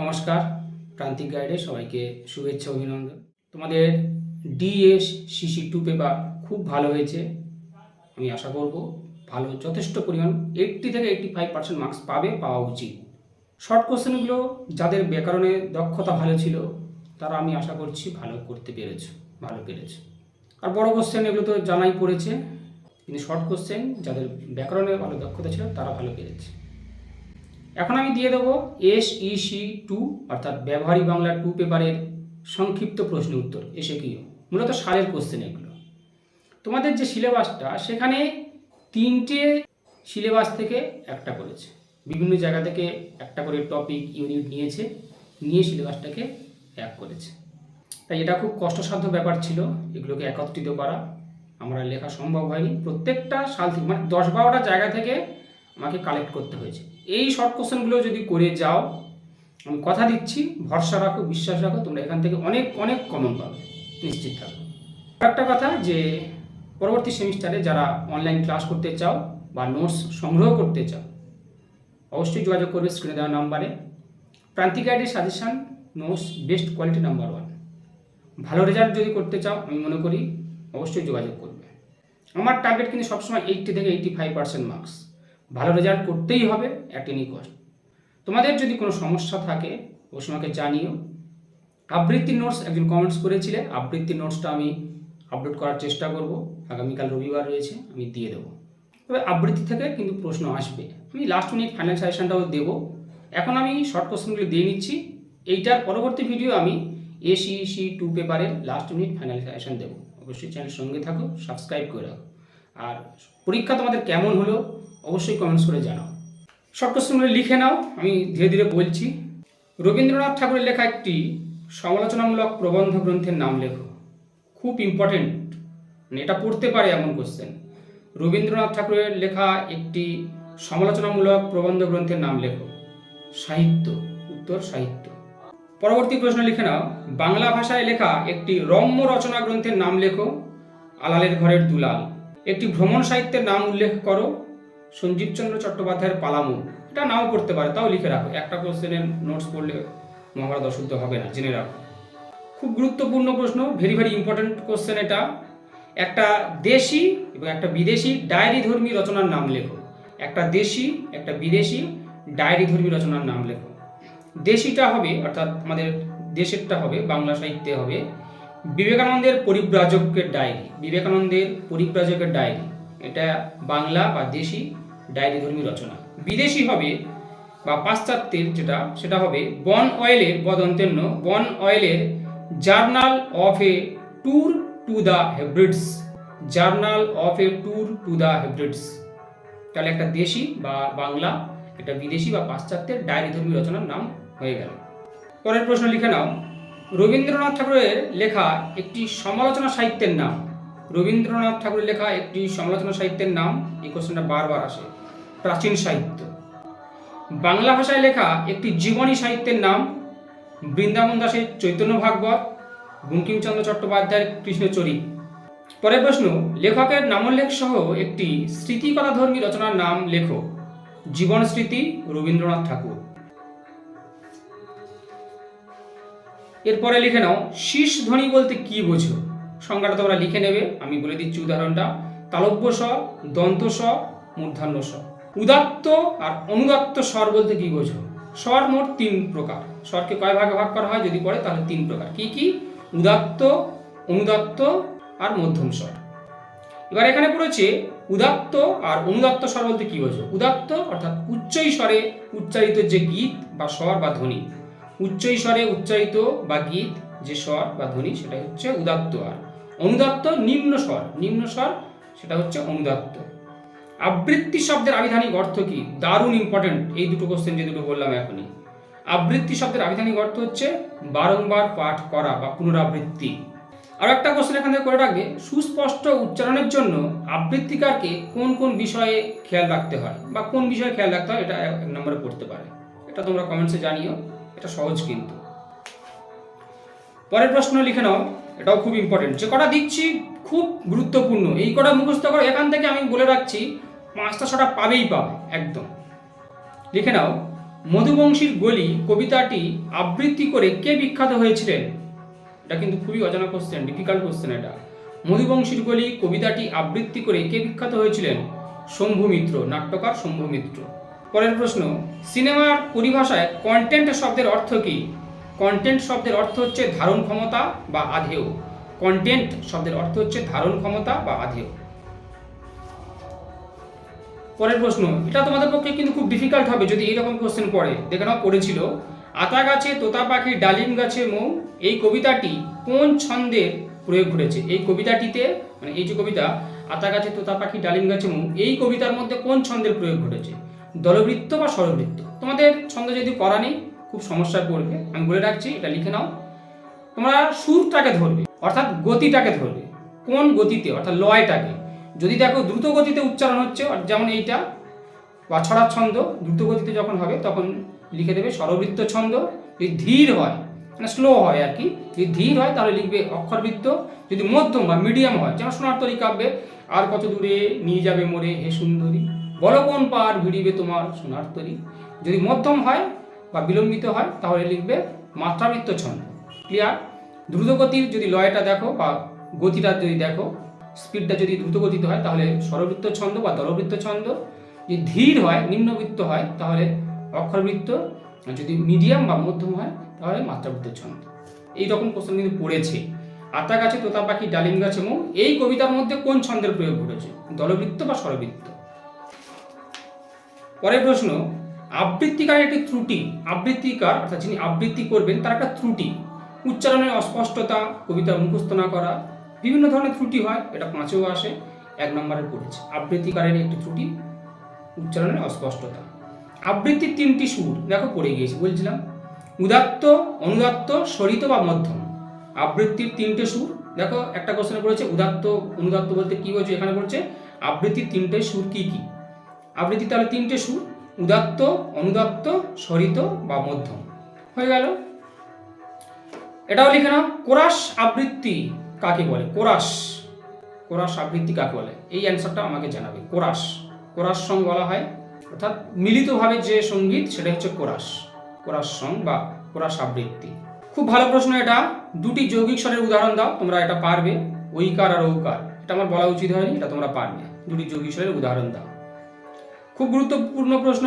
নমস্কার প্রান্তিক গাইডে সবাইকে শুভেচ্ছা, অভিনন্দন। তোমাদের ডিএস সিসি টু পেপার খুব ভালো হয়েছে, আমি আশা করব ভালো, যথেষ্ট পরিমাণ এইট্টি থেকে এইট্টি ফাইভ পার্সেন্ট মার্কস পাবে, পাওয়া উচিত। শর্ট কোশ্চেনগুলো যাদের ব্যাকরণে দক্ষতা ভালো ছিল, তারা আমি আশা করছি ভালো করতে পেরেছে, ভালো পেরেছে। আর বড় কোশ্চেন এগুলো তো জানাই পড়েছে, কিন্তু শর্ট কোশ্চেন যাদের ব্যাকরণে ভালো দক্ষতা ছিল, তারা ভালো পেরেছে। এখন আমি দিয়ে দেবো এস ই সি টু অর্থাৎ ব্যবহারিক বাংলা টু পেপারের সংক্ষিপ্ত প্রশ্ন উত্তর। এসে কি? মূলত সালের কোশ্চেন এগুলো। তোমাদের যে সিলেবাসটা, সেখানে তিনটে সিলেবাস থেকে একটা করেছে। বিভিন্ন জায়গা থেকে একটা করে টপিক ইউনিট নিয়েছে, নিয়ে সিলেবাসটাকে এক করেছে। তাই এটা খুব কষ্টসাধ্য ব্যাপার ছিল এগুলোকে একত্রিত করা। আমরা লেখা সম্ভব হয়নি। প্রত্যেকটা সাল থেকে মানে দশ বারোটা জায়গা থেকে আমাকে কালেক্ট করতে হয়েছে। এই শর্ট কোশ্চেনগুলো যদি করে যাও, আমি কথা দিচ্ছি, ভরসা রাখো, বিশ্বাস রাখো, তোমরা এখান থেকে অনেক অনেক কমন পাবে। নিশ্চিত থাকো। একটা কথা যে, পরবর্তী সেমিস্টারে যারা অনলাইন ক্লাস করতে চাও বা নোটস সংগ্রহ করতে চাও, অবশ্যই যোগাযোগ করবে স্ক্রিনে দেওয়া নাম্বারে প্রান্তিক গাইডের suggestion notes best quality number one ভালো রেজাল্ট যদি করতে চাও, আমি মনে করি অবশ্যই যোগাযোগ করবে। আমার টার্গেট কিন্তু সবসময় এইটটি থেকে এইটটি ফাইভ পার্সেন্ট মার্কস ভালো রেজাল্ট করতেই হবে অ্যাট এনি কস্ট তোমাদের যদি কোনো সমস্যা থাকে, অবশ্যই আমাকে জানিও। আবৃত্তির নোটস একজন কমেন্টস করেছিলেন আবৃত্তি নোটসটা আমি আপলোড করার চেষ্টা করব। আগামীকাল রবিবার রয়েছে, আমি দিয়ে দেবো। তবে আবৃত্তি থেকে কিন্তু প্রশ্ন আসবে। আমি লাস্ট মিনিট ফাইনাল সাজেশনটাও দেবো। এখন আমি শর্ট কোশ্চেনগুলো দিয়ে নিচ্ছি। এইটার পরবর্তী ভিডিও আমি এসিসি টু পেপারের লাস্ট মিনিট ফাইনাল সাজেশন দেবো। অবশ্যই চ্যানেলের সঙ্গে থাকো সাবস্ক্রাইব করে রাখো। আর পরীক্ষা তোমাদের কেমন হলো? অবশ্যই কমেন্টস করে জানাও। শর্ট কোশ্চেনগুলো লিখে নাও, আমি ধীরে ধীরে বলছি। রবীন্দ্রনাথ ঠাকুরের লেখা একটি সমালোচনামূলক প্রবন্ধ গ্রন্থের নাম লেখো। খুব ইম্পর্টেন্ট মানে এটা পড়তে পারে এমন কোশ্চেন রবীন্দ্রনাথ ঠাকুরের লেখা একটি সমালোচনামূলক প্রবন্ধ গ্রন্থের নাম লেখো। সাহিত্য, উত্তর সাহিত্য। পরবর্তী প্রশ্ন লিখে নাও। বাংলা ভাষায় লেখা একটি রম্য রচনা গ্রন্থের নাম লেখো। আলালের ঘরের দুলাল। একটি ভ্রমণ সাহিত্যের নাম উল্লেখ করো। সঞ্জীবচন্দ্র চট্টোপাধ্যায়ের পালামু। এটা নাও পড়তে পারে, তাও লিখে রাখো। একটা কোশ্চেনের নোটস পড়লে মহাভারত অশুদ্ধ হবে না, জেনে রাখো। খুব গুরুত্বপূর্ণ প্রশ্ন ভেরি ভেরি ইম্পর্টেন্ট কোশ্চেন এটা। একটা দেশি এবং একটা বিদেশি ডায়েরি ধর্মী রচনার নাম লেখো। একটা দেশি, একটা বিদেশি ডায়েরি ধর্মী রচনার নাম লেখো। দেশিটা হবে, অর্থাৎ আমাদের দেশেরটা হবে, বাংলা সাহিত্যে হবে, বিবেকানন্দের পরিব্রাজকের ডায়েরি বিবেকানন্দের পরিব্রাজকের ডায়েরি এটা বাংলা বা দেশি ডায়েরি ধর্মী রচনা। বিদেশি হবে বা পাশ্চাত্যের যেটা, সেটা হবে বন অয়েলের বদন্তেন্য, বন অয়েলের journal of a tour to the Hebrides. Journal of a tour to the Hebrides. তাহলে একটা দেশি বা বাংলা, একটা বিদেশি বা পাশ্চাত্যের ডায়েরি ধর্মী রচনার নাম হয়ে গেল। পরের প্রশ্ন লিখে নাও। রবীন্দ্রনাথ ঠাকুরের লেখা একটি সমালোচনা সাহিত্যের নাম। রবীন্দ্রনাথ ঠাকুরের লেখা একটি সমালোচনা সাহিত্যের নাম, এই কোশ্চেনটা বারবার আসে। প্রাচীন সাহিত্য। বাংলা ভাষায় লেখা একটি জীবনী সাহিত্যের নাম, বৃন্দাবন দাসের চৈতন্য ভাগবত, বঙ্কিমচন্দ্র চট্টোপাধ্যায়ের কৃষ্ণচরিত পরের প্রশ্ন, লেখকের নামোল্লেখ সহ একটি স্মৃতিকথাধর্মী রচনার নাম লেখো। জীবন স্মৃতি, রবীন্দ্রনাথ ঠাকুর। এরপরে লিখে নাও, শীষ ধ্বনি বলতে কি বোঝো? সংজ্ঞাটা তোমরা লিখে নেবে। আমি বলে দিচ্ছি উদাহরণটা। তালব্য স দন্ত স মূর্ধান্য স উদাত্ত আর অনুদাত্ত স্বর বলতে কি বোঝো? স্বর মোট তিন প্রকার। স্বরকে কয় ভাগে ভাগ করা হয়? যদি পড়ে, তাহলে তিন প্রকার। কি কি? উদাত্ত, অনুদাত্ত আর মধ্যম স্বর। এবার এখানে পড়েছে, উদাত্ত আর অনুদাত্ত স্বর বলতে কি বোঝো? উদাত্ত অর্থাৎ উচ্চই স্বরে উচ্চারিত যে গীত বা স্বর বা ধ্বনি। উচ্চই স্বরে উচ্চারিত বা গীত যে স্বর বা ধ্বনি সেটা হচ্ছে উদাত্ত আর। অনুদাত্ত, নিম্ন স্বর। নিম্ন স্বর, সেটা হচ্ছে অনুদাত্ত। আবৃত্তি শব্দের আবিধানিক অর্থ কি? দারুণ ইম্পর্টেন্ট এই দুটো কোশ্চেন যে দুটো বললাম এখনই। আবৃত্তি শব্দের আবিধানিক অর্থ হচ্ছে বারংবার পাঠ করা বা পুনরাবৃত্তি। আর একটা কোশ্চেন এখান থেকে করে রাখবে। সুস্পষ্ট উচ্চারণের জন্য আবৃত্তিকারকে কোন কোন বিষয়ে খেয়াল রাখতে হয় বা কোন বিষয়ে খেয়াল রাখতে হয়, এটা এক নম্বরে পড়তে পারে। এটা তোমরা কমেন্টসে জানিও। এটা সহজ কিন্তু। পরের প্রশ্ন লিখে নাও, এটাও খুব ইম্পর্টেন্ট যে কটা দিচ্ছি খুব গুরুত্বপূর্ণ, এই কটা মুখস্থ করো, এখান থেকে আমি বলে রাখছি, পাঁচটা ছটা পাবেই পাবে, একদম। লিখে নাও, মধুবংশীর গলি কবিতাটি আবৃত্তি করে কে বিখ্যাত হয়েছিলেন? এটা কিন্তু খুবই অজানা কোশ্চেন ডিফিকাল্ট কোশ্চেন এটা। মধুবংশীর গলি কবিতাটি আবৃত্তি করে কে বিখ্যাত হয়েছিলেন? শম্ভু মিত্র, নাট্যকার শম্ভু মিত্র। পরের প্রশ্ন, সিনেমার পরিভাষায় কন্টেন্ট শব্দের অর্থ কি? কন্টেন্ট শব্দের অর্থ হচ্ছে ধারণ ক্ষমতা বা আধেয়। কন্টেন্ট শব্দের অর্থ হচ্ছে ধারণ ক্ষমতা বা আধেয়। পরের প্রশ্ন, এটা তোমাদের পক্ষে কিন্তু খুব ডিফিকাল্ট হবে যদি এইরকম কোশ্চেন পড়ে। দেখে নাও, পড়েছিল, আতা গাছে, তোতা পাখি, ডালিম গাছে, মৌ, এই কবিতাটি কোন ছন্দের প্রয়োগ ঘটেছে? এই কবিতাটিতে মানে এই যে কবিতা, আতা গাছে, তোতা পাখি, ডালিম গাছে, মৌ, এই কবিতার মধ্যে কোন ছন্দের প্রয়োগ ঘটেছে? দলবৃত্ত বা স্বরবৃত্ত? তোমাদের ছন্দ যদি করা নেই খুব সমস্যায় পড়বে আমি বলে রাখছি, এটা লিখে নাও। তোমরা সুরটাকে ধরবে, অর্থাৎ গতিটাকে ধরবে। কোন গতিতে? অর্থাৎ লয়টাকে। যদি দেখো দ্রুত গতিতে উচ্চারণ হচ্ছে যেমন এইটা, বা ছড়ার ছন্দ দ্রুত গতিতে যখন হবে, তখন লিখে দেবে স্বরবৃত্ত ছন্দ। যদি ধীর হয় মানে স্লো হয় আর কি, যদি ধীর হয়, তাহলে লিখবে অক্ষরবৃত্ত। যদি মধ্যম বা মিডিয়াম হয়, যেমন সোনার তরী কাব্যে, আর কত দূরে নিয়ে যাবে মোরে হে সুন্দরী? বলো কোন পার ভিড়িবে তোমার সোনার তরী যদি মধ্যম হয় বা বিলম্বিত হয়, তাহলে লিখবে মাত্রাবৃত্ত ছন্দ। ক্লিয়ার দ্রুতগতির যদি লয়টা দেখো বা গতিটা যদি দেখো স্পিডটা যদি দ্রুতগতিতে হয়, তাহলে স্বরবৃত্ত ছন্দ বা দলবৃত্ত ছন্দ। যদি ধীর হয়, নিম্নবৃত্ত হয়, তাহলে অক্ষরবৃত্ত। যদি মিডিয়াম বা মধ্যম হয়, তাহলে মাত্রাবৃত্ত ছন্দ। এই রকম কোশ্চেন কিন্তু পড়েছে। আতা গাছে তোতা পাখি ডালিম গাছে মৌ, এই কবিতার মধ্যে কোন ছন্দের প্রয়োগ ঘটেছে? দলবৃত্ত বা স্বরবৃত্ত? পরের প্রশ্ন আবৃত্তিকার একটি ত্রুটি, আবৃত্তিকার অর্থাৎ যিনি আবৃত্তি করবেন, তার একটা ত্রুটি। উচ্চারণের অস্পষ্টতা, কবিতা মুখস্থ না করা, বিভিন্ন ধরনের ত্রুটি হয়, এটা পাঁচেও আসে, এক নম্বরে পড়েছে। আবৃত্তিকারের একটি ত্রুটি, উচ্চারণের অস্পষ্টতা। আবৃত্তির তিনটি সুর, দেখো পড়ে গিয়েছে, বলছিলাম, উদাত্ত, অনুদাত্ত সরিত বা মধ্যম। আবৃত্তির তিনটে সুর, দেখো একটা কোশ্চেনে পড়েছে, উদাত্ত, অনুদাত্ত বলতে কি বলছে এখানে বলছে, আবৃত্তির তিনটে সুর কি কি? আবৃত্তি তাহলে তিনটে সুর উদাত্ত, অনুদাত্ত সরিত বা মধ্যম। হয়ে গেল। এটাও লিখে নাও, কোরাস আবৃত্তি কাকে বলে? কোরাস। কোরাস আবৃত্তি কাকে বলে? এই অ্যান্সারটা আমাকে জানাবে। কোরাস। কোরাস সং বলা হয়। অর্থাৎ মিলিতভাবে যে সংগীত, সেটা হচ্ছে কোরাস। কোরাস সং বা কোরাস আবৃত্তি। খুব ভালো প্রশ্ন এটা। দুটি যৌগিক স্বরের উদাহরণ দাও, তোমরা এটা পারবে। ঐকার আর ঔকার। এটা আমার বলা উচিত হয়নি, এটা তোমরা পারবে। দুটি যৌগিক স্বরের উদাহরণ দাও। খুব গুরুত্বপূর্ণ প্রশ্ন।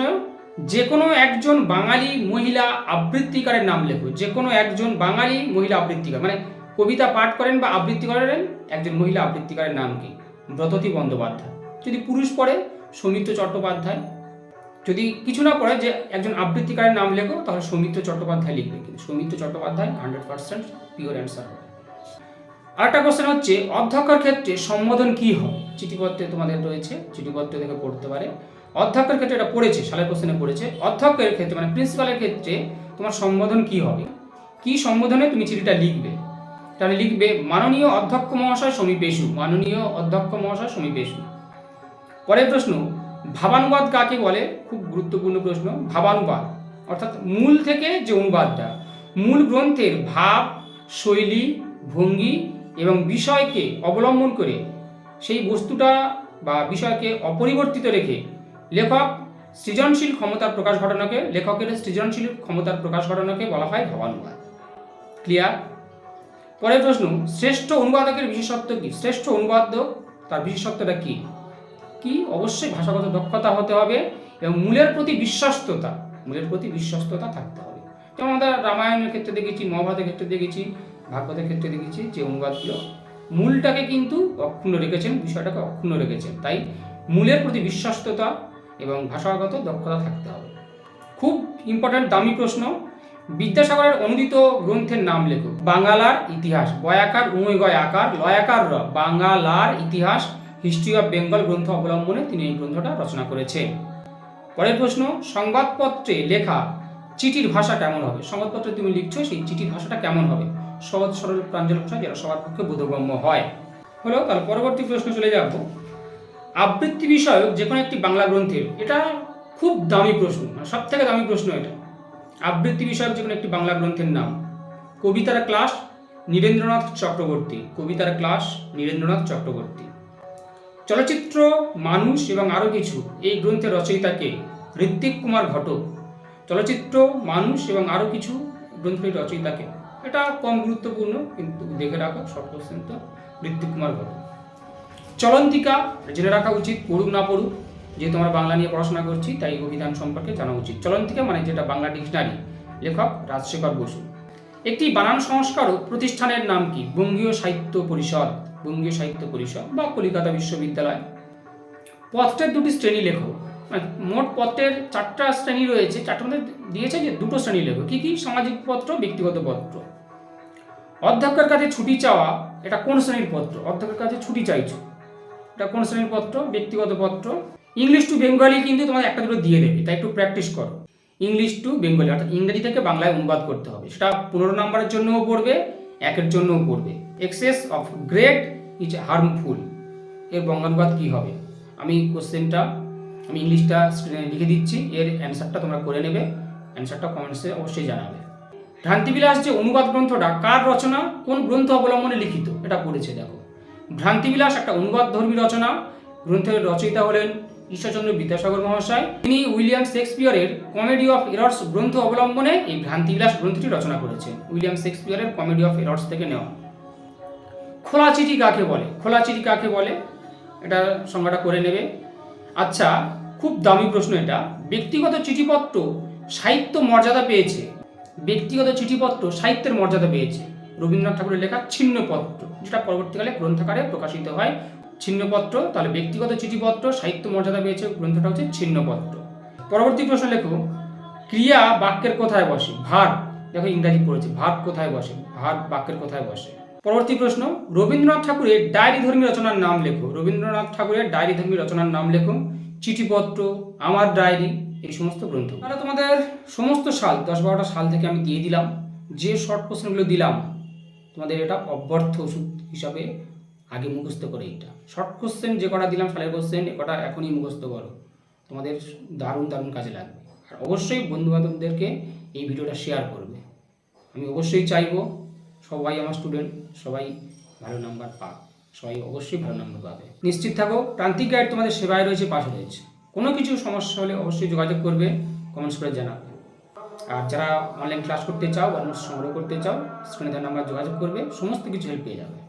যে কোনো একজন বাঙালি মহিলা আবৃত্তিকারের নাম লেখো। যে কোনো একজন বাঙালি মহিলা আবৃত্তিকার। মানে কবিতা পাঠ করেন বা আবৃত্তি করেন একজন মহিলা আবৃত্তিকারের নাম কি? ব্রততী বন্দ্যোপাধ্যায়। যদি পুরুষ পড়ে, সৌমিত্র চট্টোপাধ্যায়। যদি কিছু না পড়ে, যে একজন আবৃত্তিকারের নাম লেখো, তাহলে সৌমিত্র চট্টোপাধ্যায় লিখবে। কিন্তু Soumitra Chattopadhyay hundred percent pure answer হবে আরেকটা কোশ্চেন হচ্ছে, অধ্যক্ষের ক্ষেত্রে সম্বোধন কি হবে চিঠিপত্রে তোমাদের রয়েছে, চিঠিপত্র থেকে পড়তে পারে। অধ্যক্ষের ক্ষেত্রে এটা পড়েছে সালের কোশ্চেনে পড়েছে। অধ্যক্ষের ক্ষেত্রে মানে প্রিন্সিপালের ক্ষেত্রে তোমার সম্বোধন কি হবে? কি সম্বোধনে তুমি চিঠিটা লিখবে? তাহলে লিখবে, মাননীয় অধ্যক্ষ মহাশয় সমীপেশু, মাননীয় অধ্যক্ষ মহাশয় সমীপেশু। পরের প্রশ্ন, ভাবানুবাদ কাকে বলে? খুব গুরুত্বপূর্ণ প্রশ্ন, ভাবানুবাদ। অর্থাৎ মূল থেকে যে অনুবাদটা, মূল গ্রন্থের ভাব, শৈলী, ভঙ্গি এবং বিষয়কে অবলম্বন করে সেই বস্তুটা বা বিষয়কে অপরিবর্তিত রেখে লেখক সৃজনশীল ক্ষমতার প্রকাশ ঘটনাকে, লেখকের সৃজনশীল ক্ষমতার প্রকাশ ঘটানোকে বলা হয় ভাবানুবাদ। ক্লিয়ার পরের প্রশ্ন, শ্রেষ্ঠ অনুবাদকের বিশেষত্ব কি? শ্রেষ্ঠ অনুবাদক তার বিশেষত্বটা কি? কি? অবশ্যই ভাষাগত দক্ষতা হতে হবে এবং মূলের প্রতি বিশ্বস্ততা, মূলের প্রতি বিশ্বস্ততা থাকতে হবে। যেমন আমরা রামায়ণের ক্ষেত্রে দেখেছি, মহাভারতের ক্ষেত্রে দেখেছি, ভাগবতের ক্ষেত্রে দেখেছি যে অনুবাদগুলো মূলটাকে কিন্তু অক্ষুণ্ণ রেখেছেন, বিষয়টাকে অক্ষুণ্ণ রেখেছেন। তাই মূলের প্রতি বিশ্বস্ততা এবং ভাষাগত দক্ষতা থাকতে হবে। খুব ইম্পর্ট্যান্ট দামি প্রশ্ন। বিদ্যাসাগরের অনুদিত গ্রন্থের নাম লেখো। বাংলার ইতিহাস। বয়াকার উময় গয় আকার, লয়াকার র। ইতিহাস হিস্ট্রি অফ বেঙ্গল গ্রন্থ অবলম্বনে তিনি এই গ্রন্থটা রচনা করেছেন। পরের প্রশ্ন, সংবাদপত্রে লেখা চিঠির ভাষা কেমন হবে? সংবাদপত্রে তুমি লিখছো, সেই চিঠির ভাষাটা কেমন হবে? সহজ সরল প্রাঞ্জল ভাষা, যেটা সবার পক্ষে বোধগম্য হয়। হলো তার পরবর্তী প্রশ্ন চলে যাব। আবৃত্তি বিষয়ক যে কোনো একটি বাংলা গ্রন্থের, এটা খুব দামি প্রশ্ন সব থেকে দামি প্রশ্ন এটা। আবৃত্তি বিষয়ক যে কোনো একটি বাংলা গ্রন্থের নাম। কবিতার ক্লাস, নীরেন্দ্রনাথ চক্রবর্তী। কবিতার ক্লাস, নীরেন্দ্রনাথ চক্রবর্তী। চলচ্চিত্র, মানুষ এবং আরও কিছু, এই গ্রন্থের রচয়িতাকে ঋত্বিক কুমার ঘটক। চলচ্চিত্র, মানুষ এবং আরও কিছু, গ্রন্থের রচয়িতাকে এটা কম গুরুত্বপূর্ণ, কিন্তু দেখে রাখো শর্ট কোশ্চেন তো ঋত্বিক কুমার ঘটক। চলন্তিকা জেনে রাখা উচিত, পড়ুক না পড়ুক। যেহেতু আমরা বাংলা নিয়ে পড়াশোনা করছি, তাই অভিধান সম্পর্কে জানা উচিত। চলন্তিকা মানে যেটা বাংলা ডিকশনারি। লেখক রাজশেখর বসু। একটি বানান সংস্কারক প্রতিষ্ঠানের নাম কি? বঙ্গীয় সাহিত্য পরিষদ। বঙ্গীয় সাহিত্য পরিষদ বা কলিকাতা বিশ্ববিদ্যালয়। পত্রের দুটি শ্রেণি লেখো। মানে মোট পত্রের চারটা শ্রেণি রয়েছে। চারটার মধ্যে দিয়েছে যে দুটো শ্রেণি লেখো। কি কি? সামাজিক পত্র, ব্যক্তিগত পত্র। অধ্যক্ষের কাছে ছুটি চাওয়া, এটা কোন শ্রেণির পত্র? অধ্যক্ষের কাছে ছুটি চাইছো। এটা কোন শ্রেণির পত্র? ব্যক্তিগত পত্র। ইংলিশ টু বেঙ্গলি কিন্তু তোমাদের একটা দুটো দিয়ে দেবে তাই একটু প্র্যাকটিস করো। ইংলিশ টু বেঙ্গলি অর্থাৎ ইংরেজি থেকে বাংলায় অনুবাদ করতে হবে। সেটা পনেরো নম্বরের জন্যও পড়বে, একের জন্যও পড়বে। Excess of great is harmful এর বঙ্গানুবাদ কী হবে? আমি কোশ্চেনটা, আমি ইংলিশটা লিখে দিচ্ছি, এর অ্যান্সারটা তোমরা করে নেবে। অ্যান্সারটা কমেন্টসে অবশ্যই জানাবে। ভ্রান্তিবিলাস যে অনুবাদ গ্রন্থটা, কার রচনা, কোন গ্রন্থ অবলম্বনে লিখিত? এটা পড়েছে, দেখো। ভ্রান্তিবিলাস, একটা অনুবাদ ধর্মী রচনা গ্রন্থের রচয়িতা হলেন ঈশ্বরচন্দ্র বিদ্যাসাগর মহাশয়। তিনি উইলিয়াম শেক্সপিয়রের কমেডি অফ এরর্স গ্রন্থ অবলম্বনে এই ভ্রান্তিবিলাস গ্রন্থটি রচনা করেছেন। উইলিয়াম শেক্সপিয়রের কমেডি অফ এরর্স থেকে নেওয়া। খোলা চিঠি কাকে বলে? খোলা চিঠি কাকে বলে? এটা সংজ্ঞাটা করে নেবে। আচ্ছা খুব দামি প্রশ্ন এটা। ব্যক্তিগত চিঠিপত্র সাহিত্য মর্যাদা পেয়েছে। ব্যক্তিগত চিঠিপত্র সাহিত্যের মর্যাদা পেয়েছে। রবীন্দ্রনাথ ঠাকুরের লেখা ছিন্নপত্র, যেটা পরবর্তীকালে গ্রন্থাকারে প্রকাশিত হয়। ছিন্নপত্র, তাহলে ব্যক্তিগত চিঠিপত্র, সাহিত্য মর্যাদা পেয়েছে, গ্রন্থটা হচ্ছে ছিন্নপত্র। পরবর্তী প্রশ্ন লেখো, ক্রিয়া বাক্যের কোথায় বসে? ভার, দেখো ইংরাজি পড়েছে, ভার কোথায় বসে? ভার বাক্যের কোথায় বসে? পরবর্তী প্রশ্ন, রবীন্দ্রনাথ ঠাকুরের ডায়েরি ধর্মী রচনার নাম লেখো। রবীন্দ্রনাথ ঠাকুরের ডায়েরি ধর্মী রচনার নাম লেখো, চিঠিপত্র, আমার ডায়েরি, এই সমস্ত গ্রন্থ। তাহলে তোমাদের সমস্ত সাল, দশ বারোটা সাল থেকে আমি দিয়ে দিলাম। যে শর্ট কোশ্চেনগুলো দিলাম তোমাদের এটা অব্যর্থ ওষুধ হিসাবে আগে মুখস্থ করে এটা। শর্ট কোশ্চেন যে কটা দিলাম, সালের কোশ্চেন এ কটা এখনই মুখস্থ করো। তোমাদের দারুণ দারুণ কাজে লাগবে। আর অবশ্যই বন্ধুবান্ধবদেরকে এই ভিডিওটা শেয়ার করবে। আমি অবশ্যই চাইব সবাই আমার স্টুডেন্ট সবাই ভালো নাম্বার পাক। সবাই অবশ্যই ভালো নাম্বার পাবে। নিশ্চিত থাকো, প্রান্তিক গাইড তোমাদের সেবায় রয়েছে, পাশে রয়েছে। কোনো কিছু সমস্যা হলে অবশ্যই যোগাযোগ করবে কমেন্টস করে জানাবে। আর যারা অনলাইন ক্লাস করতে চাও, বা নোটস সংগ্রহ করতে চাও স্ক্রিনে দেওয়া নাম্বার যোগাযোগ করবে, সমস্ত কিছু হেল্প পেয়ে যাবে।